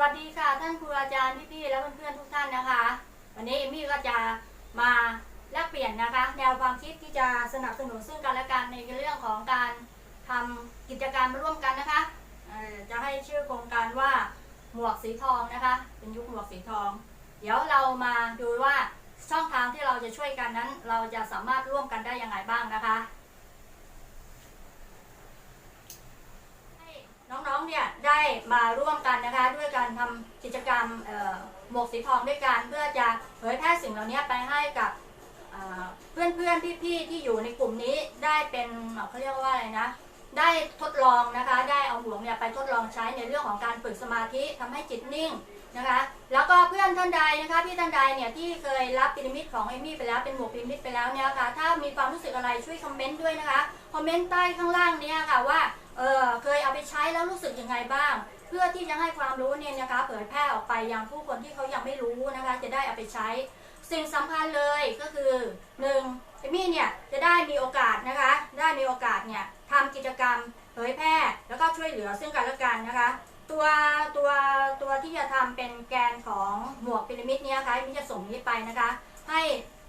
วัสดีค่ะ ท่านครูอาจารย์พี่ๆและเพื่อนๆทุกท่านนะคะ วันนี้เอมี่ก็จะมาแลกเปลี่ยนนะคะ แนวความคิดที่จะสนับสนุนซึ่งกันและกันในเรื่องของการทำกิจกรรมร่วมกันนะคะจะให้ชื่อโครงการว่าหมวกสีทองนะคะ เป็นยุคหมวกสีทอง เดี๋ยวเรามาดูว่าช่องทางที่เราจะช่วยกันนั้น เราจะสามารถร่วมกันได้อยังไงบ้างนะคะ ให้น้องๆ เนี่ยได้ มาร่วมกันนะคะ ด้วยการทำกิจกรรมหมวกสีทองด้วยกันเพื่อจะเผยแพร่สิ่งเหล่านี้ไปให้กับเอ่อเพื่อนๆพี่ๆที่อยู่ในกลุ่มนี้ได้เป็นเขาเรียกว่าอะไรนะได้ทดลองนะคะ ได้เอาหมวกเนี่ยไปทดลองใช้ในเรื่องของการฝึกสมาธิทำให้จิตนิ่ง นะคะ แล้วก็เพื่อนท่านใดนะคะพี่ท่านใดเนี่ยที่เคยรับพีระมิดของเอมี่ไปแล้วเป็นหมวกพีระมิดไปแล้วเนี่ยค่ะถ้ามีความรู้สึกอะไรช่วยคอมเมนต์ด้วยนะคะคอมเมนต์ใต้ข้างล่างเนี่ยค่ะว่าเออเคยเอาไปใช้แล้วรู้สึกยังไงบ้าง เพื่อที่จะให้ความรู้เนี่ยนะคะเผยแพร่ออกไปยังผู้คนที่เขายังไม่รู้นะคะ จะได้เอาไปใช้ สิ่งสำคัญเลยก็คือหนึ่งเอมี่เนี่ยจะได้มีโอกาสนะคะ ได้มีโอกาสเนี่ยทำกิจกรรมเผยแพร่แล้วก็ช่วยเหลือซึ่งกันและกันนะคะ ตัวตัวตัวที่จะทำเป็นแกนของหมวกพีระมิดนี่ยนะคะมี่จะส่งนี้ไปนะคะ ให้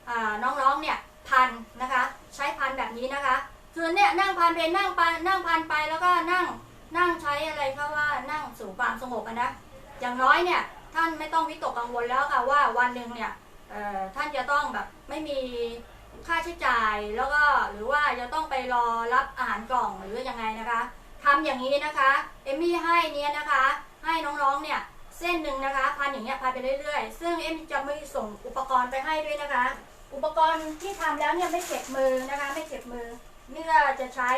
อ่าน้องๆเนี่ยพันนะคะ ใช้พันแบบนี้นะคะ คือเนี่ยนั่งพันไปนั่งไปนั่งพันไปแล้วก็นั่งนั่งใช้อะไรเขาว่านั่งสู่ความสงบนะอย่างน้อยเนี่ยท่านไม่ต้องวิตกกังวลแล้วค่ะว่าวันหนึ่งเนี่ยท่านจะต้องแบบไม่มีค่าใช้จ่ายแล้วก็หรือว่าจะต้องไปรอรับอาหารกล่องหรือยังไงนะคะ ทำอย่างนี้นะคะเอมมี่ให้เนี่ยนะคะ ให้น้องๆเนี่ยเส้นหนึ่งนะคะพันอย่างเงี้ยพันไปเรื่อยๆ ซึ่งเอมจะไม่ส่งอุปกรณ์ไปให้ด้วยนะคะ อุปกรณ์ที่ทำแล้วเนี่ยไม่เจ็บมือนะคะ ไม่เจ็บมือเนี่ก็จะใช้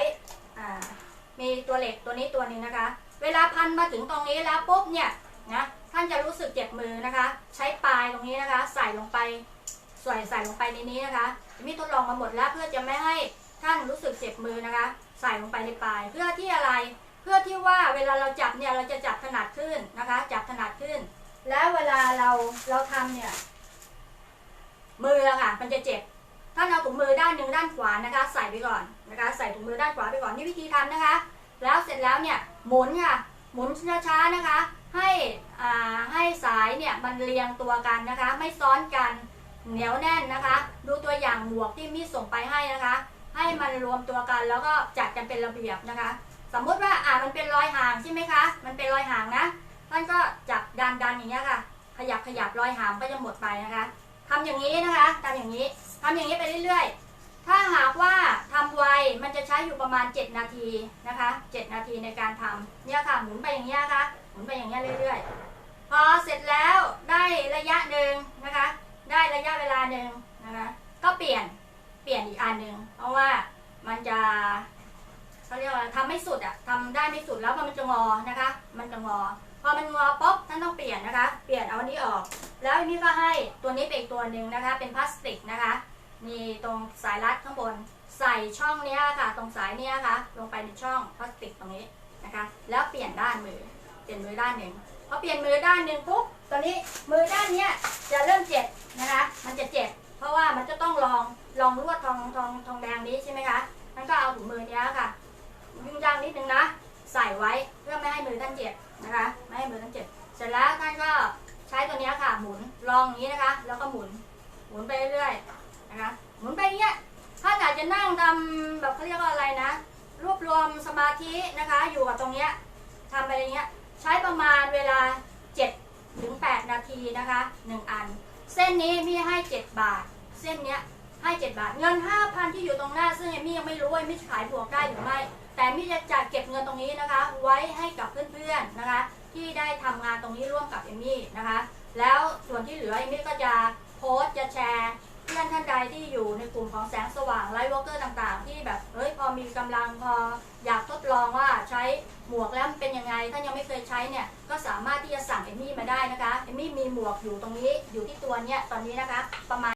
อ่ามีตัวเหล็กตัวนี้ตัวนึงนะคะ เวลาพันมาถึงตรงนี้แล้วปุ๊บเนี่ยนะท่านจะรู้สึกเจ็บมือนะคะ ใช้ปลายตรงนี้นะคะ ใส่ลงไปใส่ใส่ลงไปในนี้นะคะมีทดลองมาหมดแล้วเพื่อจะไม่ให้ ท่านรู้สึกเจ็บมือนะคะ ใส่ลงไปในปลาย เพื่อที่อะไร เพื่อที่ว่าเวลาเราจับเนี่ยเราจะจับถนัดขึ้นนะคะ จับถนัดขึ้น แล้วเวลาเราเราทำเนี่ย มืออะค่ะ มันจะเจ็บท่านเอาถุงมือด้านหนึ่งด้านขวานะคะ ใส่ไปก่อนนะคะ ใส่ถุงมือด้านขวาไปก่อนนี่วิธีทำนะคะ แล้วเสร็จแล้วเนี่ยหมุนค่ะ หมุนช้าๆนะคะ ให้อ่าให้สายเนี่ยมันเรียงตัวกันนะคะ ไม่ซ้อนกันเหนียวแน่นนะคะ ดูตัวอย่างหมวกที่มีส่งไปให้นะคะ ให้มันรวมตัวกันแล้วก็จัดกันเป็นระเบียบนะคะ สมมุติว่าอ่ามันเป็นรอยห่างใช่ไหมคะ มันเป็นรอยห่างนะท่านก็จับดันดันอย่างเงี้ยค่ะ ขยับขยับรอยห่างก็จะหมดไปนะคะทำอย่างนี้นะคะทำอย่างนี้ทำอย่างนี้ไปเรื่อยๆ ถ้าหากว่าทำไวมันจะใช้อยู่ประมาณ 7 นาทีนะคะ 7 นาทีในการทำเนี่ยค่ะหมุนไปอย่างเงี้ยค่ะหมุนไปอย่างเงี้ยเรื่อยๆ พอเสร็จแล้วได้ระยะหนึ่งนะคะ ได้ระยะเวลาหนึ่งนะคะ ก็เปลี่ยน เปลี่ยนอีกอันหนึ่งเพราะว่ามันจะเขาเรียกว่าทำไม่สุดอะทำได้ไม่สุดแล้วมันจะงอนะคะ มันจะงอพอมันงอป๊บท่านต้องเปลี่ยนนะคะ เปลี่ยนเอาอันนี้ออก แล้วอันนี้ก็ให้ตัวนี้เป็นอีกตัวหนึ่งนะคะ เป็นพลาสติกนะคะมีตรงสายรัดข้างบน ใส่ช่องเนี้ยค่ะ ตรงสายเนี้ยค่ะ ลงไปในช่องพลาสติกตรงนี้นะคะ แล้วเปลี่ยนด้านมือ เปลี่ยนมือด้านหนึ่งพอเปลี่ยนมือด้านหนึ่งปุ๊บตอนนี้มือด้านเนี้ยจะเริ่มเจ็บนะคะ ไว้เพื่อไม่ให้มือท่านเจ็บนะคะ ไม่ให้มือท่านเจ็บ เสร็จแล้วท่านก็ใช้ตัวนี้ค่ะหมุนลองอย่างนี้นะคะ แล้วก็หมุนหมุนไปเรื่อยๆนะคะ หมุนไปอย่างเงี้ยท่านอาจจะนั่งทำแบบเขาเรียกว่าอะไรนะ รวบรวมสมาธินะคะ อยู่กับตรงเนี้ยทำไปอย่างเงี้ยใช้ประมาณเวลา7ถึง8นาทีนะคะ 1 อัน เส้นนี้มีให้ 7 บาท เส้นเนี้ย ให้7บาท เงิน5,000ที่อยู่ตรงหน้าซึ่งเอมี่ยังไม่รู้ว่าเอมี่ขายบวกได้หรือไม่ แต่เอมี่จะจัดเก็บเงินตรงนี้นะคะ ไว้ให้กับเพื่อนๆนะคะ ที่ได้ทำงานตรงนี้ร่วมกับเอมี่นะคะ แล้วส่วนที่เหลือเอมี่ก็จะโพสต์จะแชร์เพื่อนท่านใดที่อยู่ในกลุ่มของแสงสว่างไลท์วอล์กเกอร์ต่างๆ ที่แบบเฮ้ยพอมีกำลังพออยากทดลองว่าใช้หมวกแล้วเป็นยังไงถ้ายังไม่เคยใช้เนี่ยก็สามารถที่จะสั่งเอมี่มาได้นะคะเอมี่มีหมวกอยู่ตรงนี้อยู่ที่ตัวเนี้ยตอนนี้นะคะประมาณ